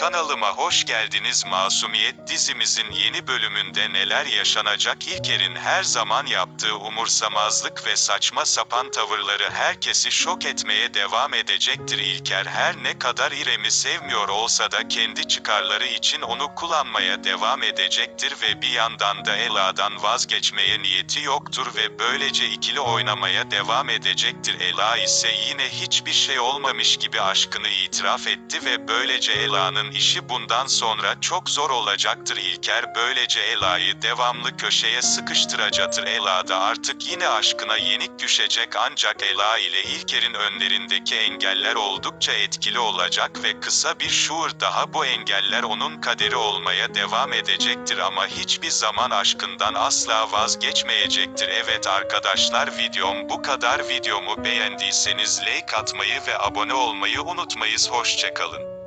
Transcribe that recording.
Kanalıma hoş geldiniz. Masumiyet dizimizin yeni bölümünde neler yaşanacak? İlker'in her zaman yaptığı umursamazlık ve saçma sapan tavırları herkesi şok etmeye devam edecektir. İlker her ne kadar İrem'i sevmiyor olsa da kendi çıkarları için onu kullanmaya devam edecektir ve bir yandan da Ela'dan vazgeçmeye niyeti yoktur ve böylece ikili oynamaya devam edecektir. Ela ise yine hiçbir şey olmamış gibi aşkını itiraf etti ve böylece Ela'nın işi bundan sonra çok zor olacaktır. İlker böylece Ela'yı devamlı köşeye sıkıştıracaktır. Ela da artık yine aşkına yenik düşecek ancak Ela ile İlker'in önlerindeki engeller oldukça etkili olacak ve kısa bir şuur daha bu engeller onun kaderi olmaya devam edecektir ama hiçbir zaman aşkından asla vazgeçmeyecektir. Evet arkadaşlar videom bu kadar videomu beğendiyseniz like atmayı ve abone olmayı unutmayız hoşçakalın.